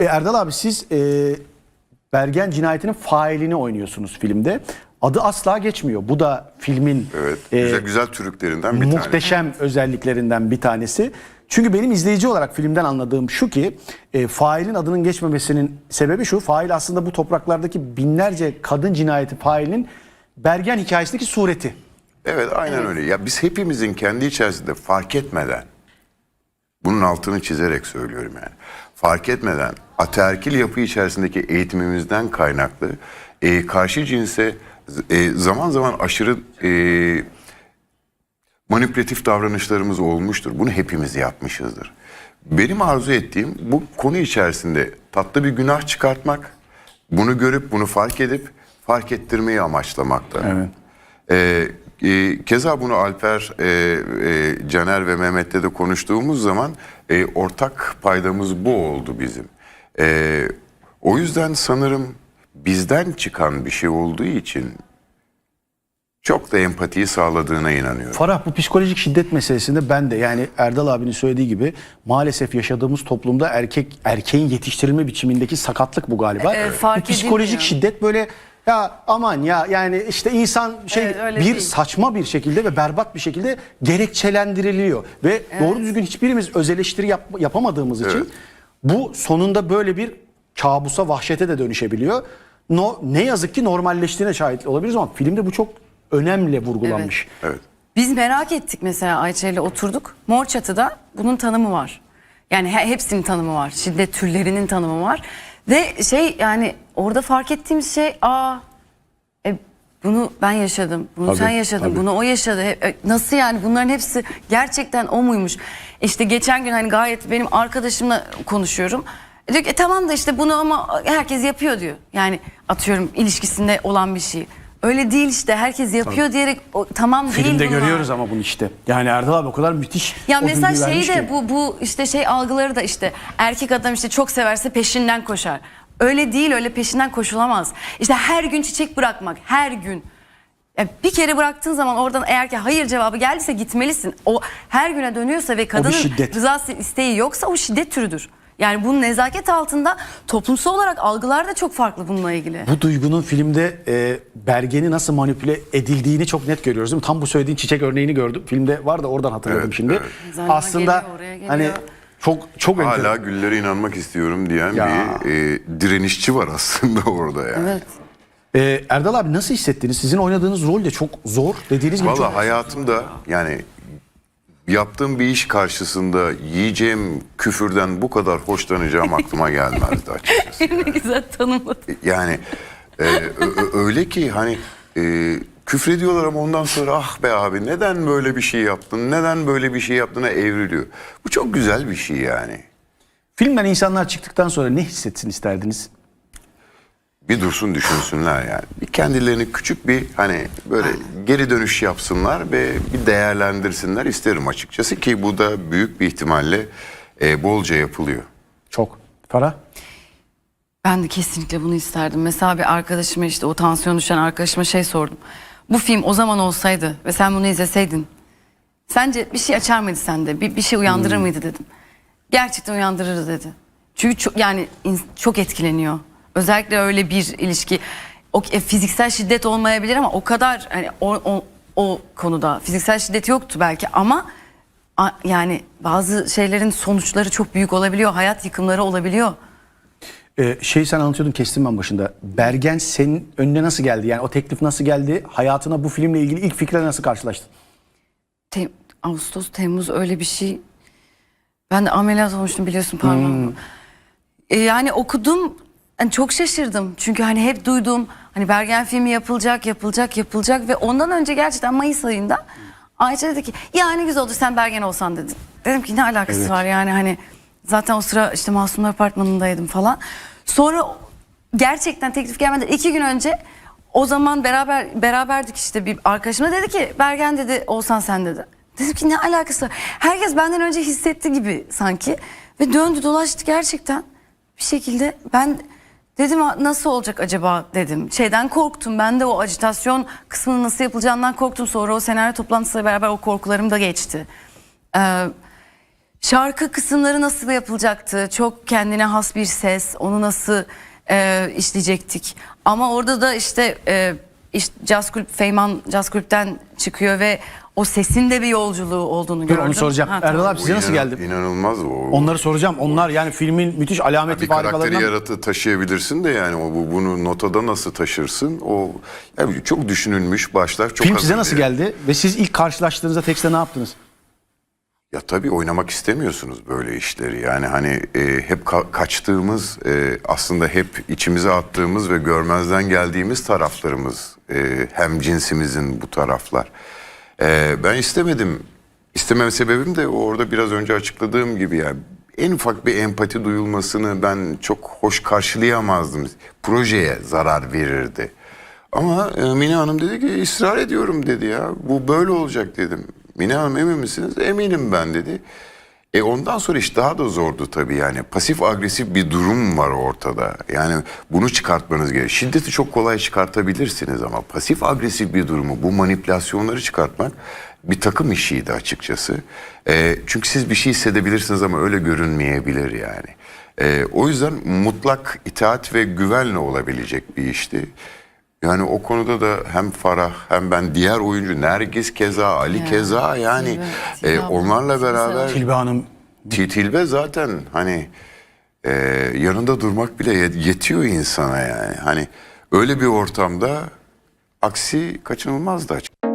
E, Erdal abi siz e, Bergen cinayetinin failini oynuyorsunuz filmde. Adı asla geçmiyor. Bu da filmin Evet. e, güzel güzel türüklerinden bir tane. muhteşem özelliklerinden bir tanesi. Çünkü benim izleyici olarak filmden anladığım şu ki e, failin adının geçmemesinin sebebi şu. Fail aslında bu topraklardaki binlerce kadın cinayeti failinin Bergen hikayesindeki sureti. Evet aynen öyle. Ya biz hepimizin kendi içerisinde fark etmeden bunun altını çizerek söylüyorum yani. Fark etmeden ataerkil yapı içerisindeki eğitimimizden kaynaklı e, karşı cinse e, zaman zaman aşırı e, manipülatif davranışlarımız olmuştur. Bunu hepimiz yapmışızdır. Benim arzu ettiğim bu konu içerisinde tatlı bir günah çıkartmak, bunu görüp bunu fark edip fark ettirmeyi amaçlamakta. Evet. Ee, e, keza bunu Alper, e, e, Caner ve Mehmet'le de konuştuğumuz zaman e, ortak paydamız bu oldu bizim. E, o yüzden sanırım bizden çıkan bir şey olduğu için çok da empatiyi sağladığına inanıyorum. Farah bu psikolojik şiddet meselesinde ben de yani Erdal abinin söylediği gibi maalesef yaşadığımız toplumda erkek erkeğin yetiştirilme biçimindeki sakatlık bu galiba. Evet, fark bu psikolojik edilmiyor. şiddet böyle ya aman ya yani işte insan şey Evet, bir değil. saçma bir şekilde ve berbat bir şekilde gerekçelendiriliyor ve doğru düzgün hiçbirimiz öz eleştiri yap- yapamadığımız için Evet. bu sonunda böyle bir kabusa vahşete de dönüşebiliyor. No, ne yazık ki normalleştiğine şahit olabiliriz ama filmde bu çok önemli vurgulanmış. Evet. Biz merak ettik mesela Ayça ile oturduk. Mor Çatı'da bunun tanımı var. Yani he- hepsinin tanımı var. Şiddet türlerinin tanımı var. Ve şey yani orada fark ettiğimiz şey aa e, bunu ben yaşadım. Bunu Tabii, sen yaşadın. tabii. Bunu o yaşadı. E, nasıl yani bunların hepsi gerçekten o muymuş? İşte geçen gün hani gayet benim arkadaşımla konuşuyorum. E, Diyor ki "E, tamam da işte bunu ama herkes yapıyor diyor. Yani atıyorum ilişkisinde olan bir şey. Öyle değil işte herkes yapıyor diyerek o, tamam değil Filmde bunlar. görüyoruz ama bunu işte. Yani Erdal abi o kadar müthiş. Ya o mesela bilgiyi şey de ki. bu bu işte şey algıları da işte erkek adam işte çok severse peşinden koşar. Öyle değil öyle peşinden koşulamaz. İşte her gün çiçek bırakmak her gün. Ya bir kere bıraktığın zaman oradan eğer ki hayır cevabı geldiyse gitmelisin. O her güne dönüyorsa ve kadının şiddet. rızası isteği yoksa o şiddet türüdür. Yani bunun nezaket altında toplumsal olarak algılar da çok farklı bununla ilgili. Bu duygunun filmde e, Bergen'i nasıl manipüle edildiğini çok net görüyoruz değil mi? Tam bu söylediğin çiçek örneğini gördüm. Filmde var da oradan hatırladım Evet, şimdi. evet. Aslında geliyor, oraya geliyor. hani çok çok Hala enteresan. güllere inanmak istiyorum diyen Ya. bir e, direnişçi var aslında orada yani. Evet. E, Erdal abi nasıl hissettiniz? Sizin oynadığınız rol de çok zor dediğiniz gibi. Valla hayatımda yani yaptığım bir iş karşısında yiyeceğim küfürden bu kadar hoşlanacağım aklıma gelmezdi açıkçası. ne güzel tanımladı. Yani e, ö- ö- öyle ki hani e, küfrediyorlar ama ondan sonra ah be abi neden böyle bir şey yaptın, neden böyle bir şey yaptığına evriliyor. Bu çok güzel bir şey yani. Filmden insanlar çıktıktan sonra ne hissetsin isterdiniz? Bir dursun düşünsünler yani. Bir kendilerini küçük bir hani böyle geri dönüş yapsınlar ve bir değerlendirsinler isterim açıkçası ki bu da büyük bir ihtimalle e, bolca yapılıyor. Çok. Farah? Ben de kesinlikle bunu isterdim. Mesela bir arkadaşıma işte o tansiyon düşen arkadaşıma şey sordum. Bu film o zaman olsaydı ve sen bunu izleseydin. Sence bir şey açar mıydı sende? Bir, bir şey uyandırır mıydı dedim. Gerçekten uyandırırdı dedi. Çünkü çok, yani çok etkileniyor. Özellikle öyle bir ilişki. O, e, fiziksel şiddet olmayabilir ama o kadar hani o, o, o konuda fiziksel şiddet yoktu belki ama a- yani bazı şeylerin sonuçları çok büyük olabiliyor. Hayat yıkımları olabiliyor. Ee, şey sen anlatıyordun kestim ben başında. Bergen senin önüne nasıl geldi? Yani o teklif nasıl geldi? Hayatına bu filmle ilgili ilk fikre nasıl karşılaştın? Tem- Ağustos, Temmuz öyle bir şey. Ben de ameliyat olmuştum biliyorsun parmağımı. E, yani okudum. Yani çok şaşırdım. Çünkü hani hep duydum. Hani Bergen filmi yapılacak, yapılacak, yapılacak. Ve ondan önce gerçekten Mayıs ayında Ayça dedi ki ya ne güzel olur sen Bergen olsan dedin. Dedim ki ne alakası Evet. var yani hani zaten o sıra işte Masumlar Apartmanı'ndaydım falan. Sonra gerçekten teklif gelmeden iki gün önce o zaman beraber beraberdik işte bir arkadaşıma dedi ki Bergen dedi olsan sen dedi. Dedim ki ne alakası var? Herkes benden önce hissetti gibi sanki. Ve döndü dolaştı gerçekten bir şekilde ben dedim "Ha, nasıl olacak acaba dedim. Şeyden korktum ben de o ajitasyon kısmının nasıl yapılacağından korktum. Sonra o senaryo toplantısıyla beraber o korkularım da geçti. Ee, Şarkı kısımları nasıl yapılacaktı? Çok kendine has bir ses. Onu nasıl e, işleyecektik? Ama orada da işte, e, işte Jazz Kulüp, Feyman Jazz Kulüp'ten çıkıyor ve o sesin de bir yolculuğu olduğunu Dur gördüm. onu soracağım. Ha, Erdal tamam. abi size nasıl İnan- geldi? İnanılmaz o. Onları soracağım. Onlar yani filmin müthiş alameti bir karakteri farikalarından. yaratı taşıyabilirsin de yani o bu, bunu notada nasıl taşırsın? O yani çok düşünülmüş başlar çok Film size hazır nasıl yani. geldi? Ve siz ilk karşılaştığınızda tekste ne yaptınız? Ya tabii oynamak istemiyorsunuz böyle işleri. Yani hani e, hep ka- kaçtığımız, e, aslında hep içimize attığımız ve görmezden geldiğimiz taraflarımız. E, hem cinsimizin bu taraflar. E, ben istemedim. İstemem sebebim de orada biraz önce açıkladığım gibi yani en ufak bir empati duyulmasını ben çok hoş karşılayamazdım. Projeye zarar verirdi. Ama e, Mine Hanım dedi ki ısrar ediyorum dedi ya. Bu böyle olacak dedim. Mine Hanım emin misiniz? Eminim ben dedi. E ondan sonra iş daha da zordu tabii yani. Pasif agresif bir durum var ortada. Yani bunu çıkartmanız gerekiyor. Şiddeti çok kolay çıkartabilirsiniz ama pasif agresif bir durumu, bu manipülasyonları çıkartmak bir takım işiydi açıkçası. E, çünkü siz bir şey hissedebilirsiniz ama öyle görünmeyebilir yani. E, o yüzden mutlak itaat ve güvenle olabilecek bir işti. Yani o konuda da hem Farah hem ben diğer oyuncu Nergis keza Ali keza yani Tilbe, e, onlarla beraber Tilbe Hanım Ti- Tilbe zaten hani e, yanında durmak bile yet- yetiyor insana yani. Hani öyle bir ortamda aksi kaçınılmazdı açıkçası.